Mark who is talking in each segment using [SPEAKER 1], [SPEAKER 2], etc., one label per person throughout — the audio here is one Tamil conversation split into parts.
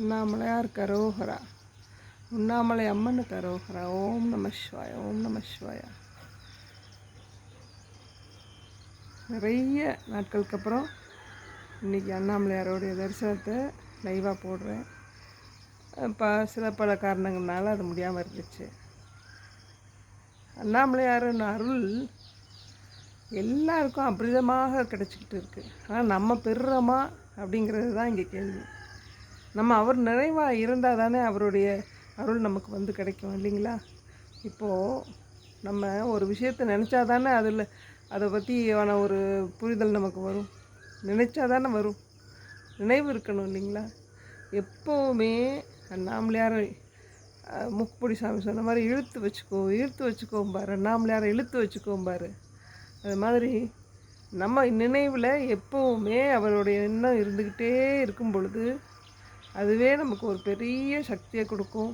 [SPEAKER 1] உண்ணாமலையார் கரோகரா உண்ணாமலை அம்மன் கரோகரா ஓம் நம சிவாய ஓம் நம சிவாயா. நிறைய நாட்களுக்கு அப்புறம் இன்றைக்கி அண்ணாமலையாரோடைய தரிசனத்தை லைவாக போடுறேன். இப்போ சில பல காரணங்கள்னால அது முடியாமல் இருந்துச்சு. அண்ணாமலையாரின் அருள் எல்லாருக்கும் அபரிதமாக கிடச்சிக்கிட்டு இருக்குது ஆனால் நம்ம பெறுறோமா அப்படிங்கிறது தான் இங்கே கேள்வி. நம்ம அவர் நிறைவாக இருந்தால் தானே அவருடைய அருள் நமக்கு வந்து கிடைக்கும் இல்லைங்களா? இப்போது நம்ம ஒரு விஷயத்தை நினச்சா தானே அதில் அதை பற்றியான ஒரு புரிதல் நமக்கு வரும். நினச்சா தானே வரும். நினைவு இருக்கணும் இல்லைங்களா? எப்போவுமே அண்ணாமலையார் முக்குப்பொடி சாமி சொன்ன மாதிரி இழுத்து வச்சுக்கோ இழுத்து வச்சுக்கோம்பாரு அண்ணாமலையாரை இழுத்து வச்சுக்கோம்பாரு அது மாதிரி நம்ம நினைவில் எப்போவுமே அவருடைய எண்ணம் இருந்துக்கிட்டே இருக்கும் பொழுது அதுவே நமக்கு ஒரு பெரிய சக்தியை கொடுக்கும்.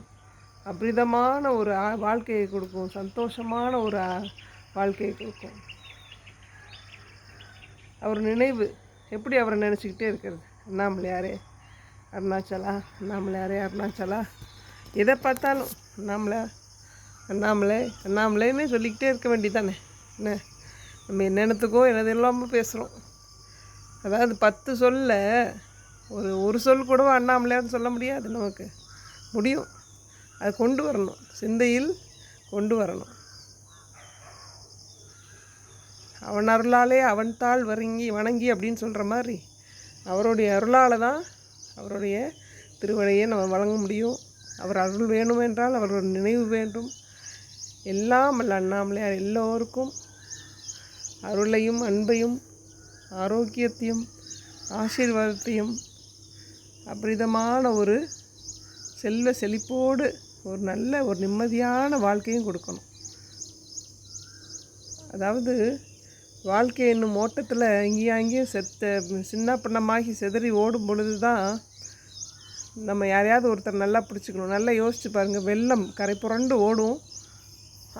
[SPEAKER 1] அபரிதமான ஒரு வாழ்க்கையை கொடுக்கும். சந்தோஷமான ஒரு வாழ்க்கையை கொடுக்கும். அவர் நினைவு எப்படி அவரை நினச்சிக்கிட்டே இருக்கிறது? அண்ணாமலையாரே அருணாச்சலா அண்ணாமலையாரே அருணாச்சலா எதை பார்த்தாலும் அண்ணாமலை அண்ணாமலை அண்ணாமலைன்னு சொல்லிக்கிட்டே இருக்க வேண்டியதானே என்ன? நம்ம என்னென்னத்துக்கோ என்னது இல்லாமல் பேசுகிறோம் அதாவது பத்து சொல்ல ஒரு ஒரு சொல் கூட அண்ணாமலையார்னு சொல்ல முடியாது நமக்கு. முடியும். அது கொண்டு வரணும். சிந்தையில் கொண்டு வரணும். அவன் அருளாலே அவன் தாள் வணங்கி வணங்கி அப்படின்னு சொல்கிற மாதிரி அவருடைய அருளால் தான் அவருடைய திருவழையை நம்ம வழங்க முடியும். அவர் அருள் வேணும் என்றால் அவரோட நினைவு வேண்டும். எல்லாம் அல்ல அண்ணாமலையார் எல்லோருக்கும் அருளையும் அன்பையும் ஆரோக்கியத்தையும் ஆசீர்வாதத்தையும் அபரிதமான ஒரு செல்வ செழிப்போடு ஒரு நல்ல ஒரு நிம்மதியான வாழ்க்கையும் கொடுக்கணும். அதாவது வாழ்க்கை என்னும் ஓட்டத்தில் இங்கேயும் அங்கேயும் செத்த சின்ன பின்னமாகி சிதறி ஓடும் பொழுது தான் நம்ம யாரையாவது ஒருத்தர் நல்லா பிடிச்சிக்கணும். நல்லா யோசிச்சு பாருங்கள் வெள்ளம் கரை புரண்டு ஓடும்.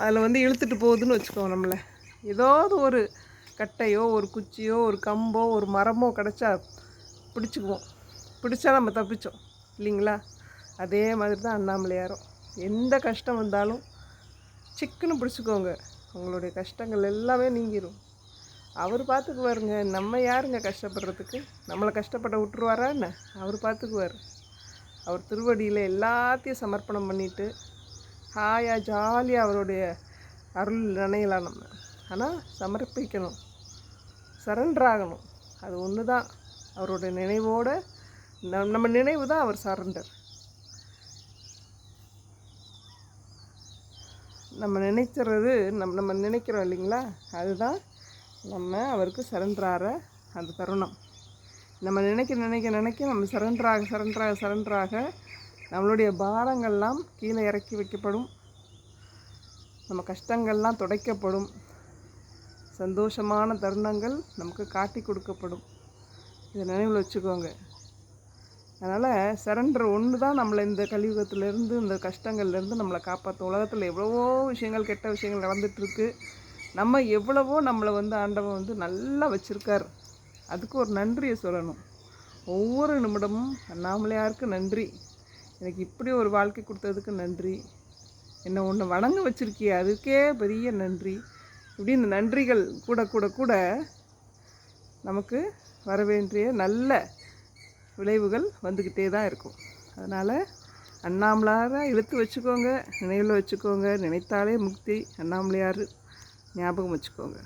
[SPEAKER 1] அதில் வந்து இழுத்துட்டு போகுதுன்னு வச்சுக்கோங்க நம்மளை. ஏதாவது ஒரு கட்டையோ ஒரு குச்சியோ ஒரு கம்போ ஒரு மரமோ கிடச்சா பிடிச்சிக்குவோம். பிடிச்சா நம்ம தப்பிச்சோம் இல்லைங்களா? அதே மாதிரி தான் அண்ணாமலையாரும். எந்த கஷ்டம் வந்தாலும் சிக்குன்னு பிடிச்சிக்கோங்க. உங்களுடைய கஷ்டங்கள் எல்லாமே நீங்கிரும். அவர் பார்த்துக்குவாருங்க. நம்ம யாருங்க கஷ்டப்படுறதுக்கு? நம்மளை கஷ்டப்பட விட்டுருவாரா என்ன? அவர் பார்த்துக்குவார். அவர் திருவடியில் எல்லாத்தையும் சமர்ப்பணம் பண்ணிட்டு ஹாயாக ஜாலியாக அவருடைய அருள் நினையலாம் நம்ம. ஆனால் சமர்ப்பிக்கணும். சரண்டர் ஆகணும் அது ஒன்று தான் அவருடைய நினைவோட நம்ம நினைவு தான் அவர் சரண்டர் நம்ம நினைக்கிறது நம் நம்ம நினைக்கிறோம் இல்லைங்களா? அதுதான் நம்ம அவருக்கு சரண்டராகிற அந்த தருணம். நம்ம நினைக்க நினைக்க நினைக்க நம்ம சரண்டராக சரண்டராக சரண்டராக நம்மளுடைய பாரங்கள்லாம் கீழே இறக்கி வைக்கப்படும். நம்ம கஷ்டங்கள்லாம் துடைக்கப்படும். சந்தோஷமான தருணங்கள் நமக்கு காட்டி கொடுக்கப்படும். இதை நினைவில் வச்சுக்கோங்க. அதனால் சரண்டர் ஒன்று தான் நம்மளை இந்த கலியுகத்திலேருந்து இந்த கஷ்டங்கள்லேருந்து நம்மளை காப்பாற்றும் உலகத்தில் எவ்வளவோ விஷயங்கள் கெட்ட விஷயங்கள் நடந்துகிட்ருக்கு நம்ம எவ்வளவோ நம்மளை வந்து ஆண்டவன் வந்து நல்லா வச்சுருக்கார். அதுக்கு ஒரு நன்றியை சொல்லணும். ஒவ்வொரு நிமிடமும் அண்ணாமலையாருக்கு நன்றி? எனக்கு இப்படி ஒரு வாழ்க்கை கொடுத்ததுக்கு நன்றி. என்னை ஒன்று வணங்க வச்சுருக்கியே அதுக்கே பெரிய நன்றி. இப்படி இந்த நன்றிகள் கூட கூட கூட நமக்கு வரவேண்டிய நல்ல விளைவுகள் வந்துக்கிட்டே தான் இருக்கும். அதனால் அண்ணாமலையாரை இழுத்து வச்சுக்கோங்க நினைவில் வச்சுக்கோங்க நினைத்தாலே முக்தி அண்ணாமலையார் ஞாபகம் வச்சுக்கோங்க.